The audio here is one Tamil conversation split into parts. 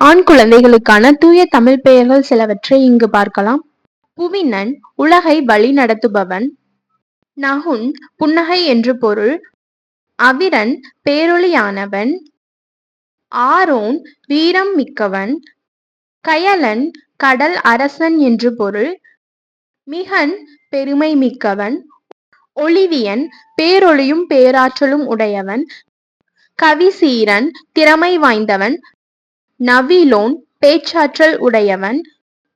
ஆண் குழந்தைகளுக்கான தூய தமிழ் பெயர்கள் சிலவற்றை இங்கு பார்க்கலாம். புவினன் உலகை வழி நடத்துபவன். நகுன் புன்னகை என்று பொருள். அவிரன் பேரொளியானவன். ஆரோன் வீரம் மிக்கவன். கயலன் கடல் அரசன் என்று பொருள். மிகன் பெருமை மிக்கவன். ஒளிவியன் பேரொளியும் பேராற்றலும் உடையவன். கவிசீரன் திறமை வாய்ந்தவன். நவிலோன் பேச்சாற்றல் உடையவன்.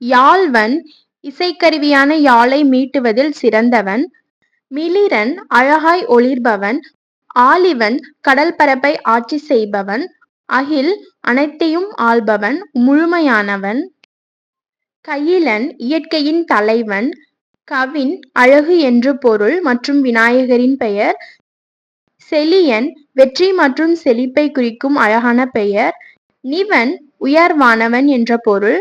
யாழ்வன் இசைக்கருவியான யாழை மீட்டுவதில் சிறந்தவன். மிளிரன் அழகாய் ஒளிர்பவன். ஆலிவன் கடல் பரப்பை ஆட்சி செய்பவன். அகில் அனைத்தையும் ஆள்பவன் முழுமையானவன். கையிலன் இயற்கையின் தலைவன். கவின் அழகு என்று பொருள் மற்றும் விநாயகரின் பெயர். செலியன் வெற்றி மற்றும் செழிப்பை குறிக்கும் அழகான பெயர். நிவன் உயர்வானவன் என்ற பொருள்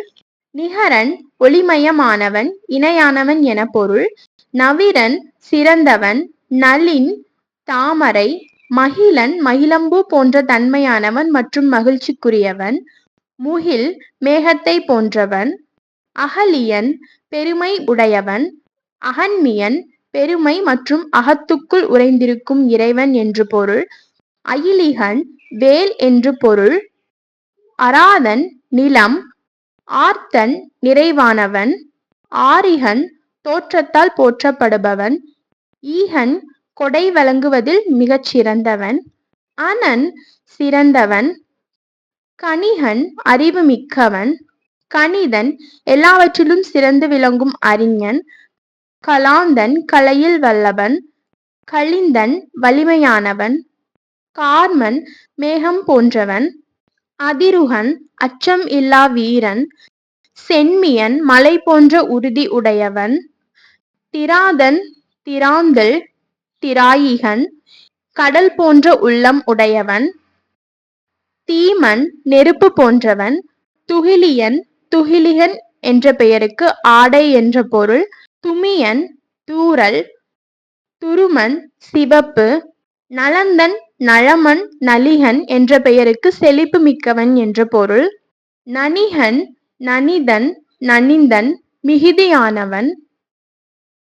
நிகரன் ஒளிமயமானவன் இணையானவன் என பொருள் நவிரன் சிறந்தவன் நளின் தாமரை மகிழன் மகிழம்பூ போன்ற தன்மையானவன் மற்றும் மகிழ்ச்சிக்குரியவன் முகில் மேகத்தை போன்றவன் அகலியன் பெருமை உடையவன் அகன்மியன் பெருமை மற்றும் அகத்துக்குள் உறைந்திருக்கும் இறைவன் என்று பொருள் அயிலிகன் வேல் என்று பொருள் அராதன் நிலம் ஆர்த்தன் நிறைவானவன் ஆரிகன் தோற்றத்தால் போற்றப்படுபவன் ஈகன் கொடை வழங்குவதில் மிகச் சிறந்தவன் அனன் சிறந்தவன் கணிகன் அறிவு மிக்கவன் கணிதன் எல்லாவற்றிலும் சிறந்து விளங்கும் அறிஞன் கலாந்தன் கலையில் வல்லவன் கலிந்தன் வலிமையானவன் கார்மன் மேகம் போன்றவன் அதிருகன் அச்சம் இல்லா வீரன் சென்மியன் மலை போன்ற உறுதி உடையவன் திராதன் திராந்தல் திராயிகன் கடல் போன்ற உள்ளம் உடையவன் தீமன் நெருப்பு போன்றவன் துகிலியன் துகிலிகன் என்ற பெயருக்கு ஆடை என்ற பொருள் துமியன் தூறல் துருமன் சிவப்பு நலந்தன் நழமன் நலிகன் என்ற பெயருக்கு செழிப்பு மிக்கவன் என்ற பொருள். நனிகன் நனிதன் நனிந்தன் மிகுதியானவன்.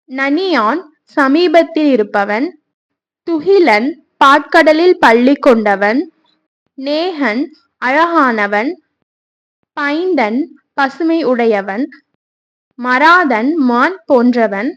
நனியான் சமீபத்தில் இருப்பவன். துகிலன் பாற்கடலில் பள்ளி கொண்டவன். நேகன் அழகானவன். பைந்தன் பசுமை உடையவன். மராதன் மான் போன்றவன்.